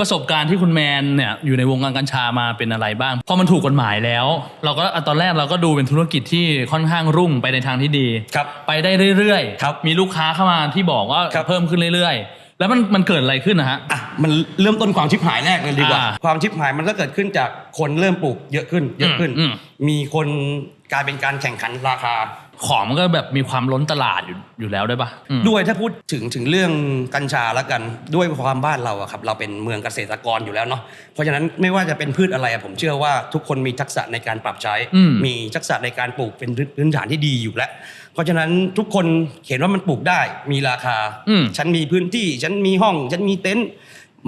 ประสบการณ์ที่คุณแมนเนี่ยอยู่ในวงการกัญชามาเป็นอะไรบ้าง พอมันถูกกฎหมายแล้ว เราก็อะตอนแรกเราก็ดูเป็นธุรกิจที่ค่อนข้างรุ่งไปในทางที่ดีครับไปได้เรื่อยครับมีลูกค้าเข้ามาที่บอกว่าครับเพิ่มขึ้นเรื่อยๆ แล้วมันมันเกิดอะไรขึ้นนะฮะอะมันเริ่มต้นความชิบหายแรกเลยดีกว่าอ่าความชิบหายมันก็เกิดขึ้นจากคนเริ่มปลูกเยอะขึ้นเยอะขึ้นอืมมีคนกลายเป็นการแข่งขันราคา ของมันก็แบบมีความล้นตลาดอยู่อยู่แล้วด้วยปะอืมด้วยถ้าพูดถึงถึงเรื่องกัญชาแล้วกันด้วยความบ้านเราอะครับเราเป็นเมืองเกษตรกรอยู่แล้วเนาะเพราะฉะนั้นไม่ว่าจะเป็นพืชอะไรอะผมเชื่อว่าทุกคนมีทักษะในการปรับใช้อืมมีทักษะในการปลูกเป็นพื้นฐานที่ดีอยู่แล้ว เพราะฉะนั้นทุกคนเห็นว่ามันปลูกได้มีราคาอืมฉันมีพื้นที่ฉันมีห้องฉันมีเต็นท์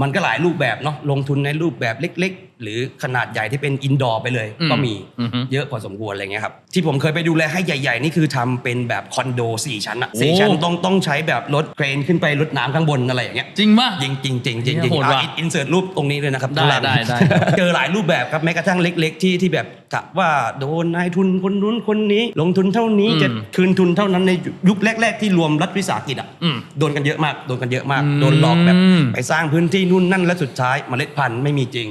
มันก็หลายรูปแบบเนาะลงทุนในรูปแบบเล็กๆ หรือขนาดใหญ่ที่เป็นอินดอร์ไปเลยอืมก็มีอือฮึเยอะพอสมควรอะไรเงี้ยครับที่ผมเคยไปดูแลให้ใหญ่ ๆ นี่คือทำเป็นแบบคอนโดสี่ชั้นอะสี่โอ้ชั้นต้องต้องใช้แบบรถเครนขึ้นไปรถน้ำข้างบนอะไรอย่างเงี้ยจริงปะจริงจริงจริงจริงเนี่ยจริงโหดว่ะอินเสิร์ตรูปตรงนี้เลยนะครับได้ข้างหลังได้ได้เจอหลายรูปแบบครับแม้กระทั่งเล็ก ๆ ที่ที่แบบกะว่าโดนนายทุนคนนู้นคนนี้ ลงทุนเท่านี้อืมจะคืนทุนเท่านั้นในยุคแรก ๆ ที่รวมรัฐวิสาหกิจอะอืมโดนกันเยอะมากโดนกันเยอะมากอืมโดนหลอกแบบไปสร้างพื้นที่นู่นนั่นและสุดท้ายเมล็ดพันธุ์ไม่มีจริง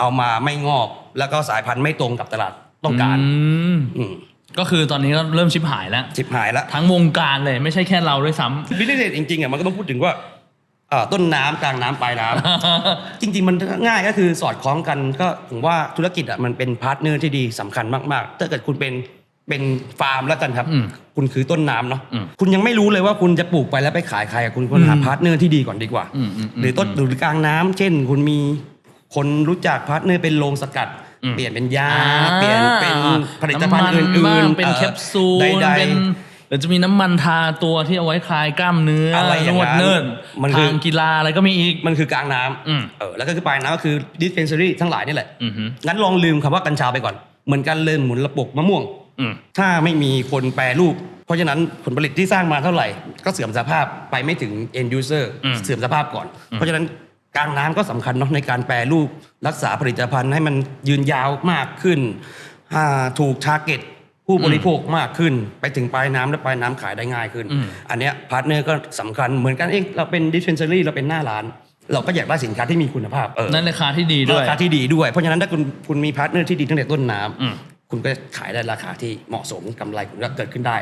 เอามาไม่งอก แล้วก็สายพันธุ์ไม่ตรงกับตลาดต้องการมอืมก็คือตอนนี้ก็เริ่มชิบหายแล้วชิบหายแล้วทั้งวงการเลยไม่ใช่แค่เราด้วยซ้ำ บิสเนสจริงๆอะมันก็ต้องพูดถึงว่าอ่าต้นน้ำกลางน้ำปลายน้ำ จริงๆ มันง่ายก็คือสอดคล้องกันก็ผมว่าธุรกิจอะมันเป็นพาร์ทเนอร์ที่ดีสำคัญมากๆ ถ้าเกิดคุณเป็นเป็นฟาร์มแล้วกันครับ อืมคุณคือต้นน้ำเนาะอืมคุณยังไม่รู้เลยว่าคุณจะปลูกไปแล้วไปขายใครอะคุณควรหาอืมพาร์ทเนอร์ที่ดีก่อนดีกว่า อืมอืมอืม หรือต้นหรือกลางน้ำเช่น คุณมี คนรู้จักพาร์ทเนอร์เป็นโรงสกัดอืมเปลี่ยนเป็นยาอ่าเปลี่ยนเป็นผลิตภัณฑ์อื่ำมันนบ้างๆเป็นอ่อแคปซูลใดๆเป็นหรือจะมีน้ำมันทาตัวที่เอาไว้คลายกล้ามเนื้ออะไรอย่างนนั้นวดเนิร์ดมันคือทางกีฬาอะไรก็มีอีก มันคือกลางน้ำอืมเออแล้วก็คือปลายน้ำก็คือ dispensary ทั้งหลายนี่แหละอือหืองั้นลองลืมคำว่ากัญชาไปก่อน เหมือนกันเลยหมุนระบบมะม่วงอืมถ้าไม่มีคนแปรรูป เพราะฉะนั้นผลผลิตที่สร้างมาเท่าไหร่ ก็เสื่อมสภาพไปไม่ถึง end user อืมเสื่อมสภาพก่อน เพราะฉะนั้น กลางน้ำก็สำคัญเนาะในการแปรรูปรักษาผลิตภัณฑ์ให้มันยืนยาวมากขึ้นอ่าถูก target ผู้บริโภคมากขึ้น ไปถึงปลายน้ำและปลายน้ำขายได้ง่ายขึ้นอืมอันเนี้ยพาร์ทเนอร์ก็สำคัญเหมือนกันเองเราเป็น dispensary เราเป็นหน้าร้าน เราก็อยากได้สินค้าที่มีคุณภาพเออนั่นราคาที่ดีด้วยราคาที่ดีด้วย เพราะฉะนั้นถ้าคุณคุณมีพาร์ทเนอร์ที่ดีตั้งแต่ต้นน้ำอืมคุณก็ขายได้ราคาที่เหมาะสมกำไรคุณก็เกิดขึ้นได้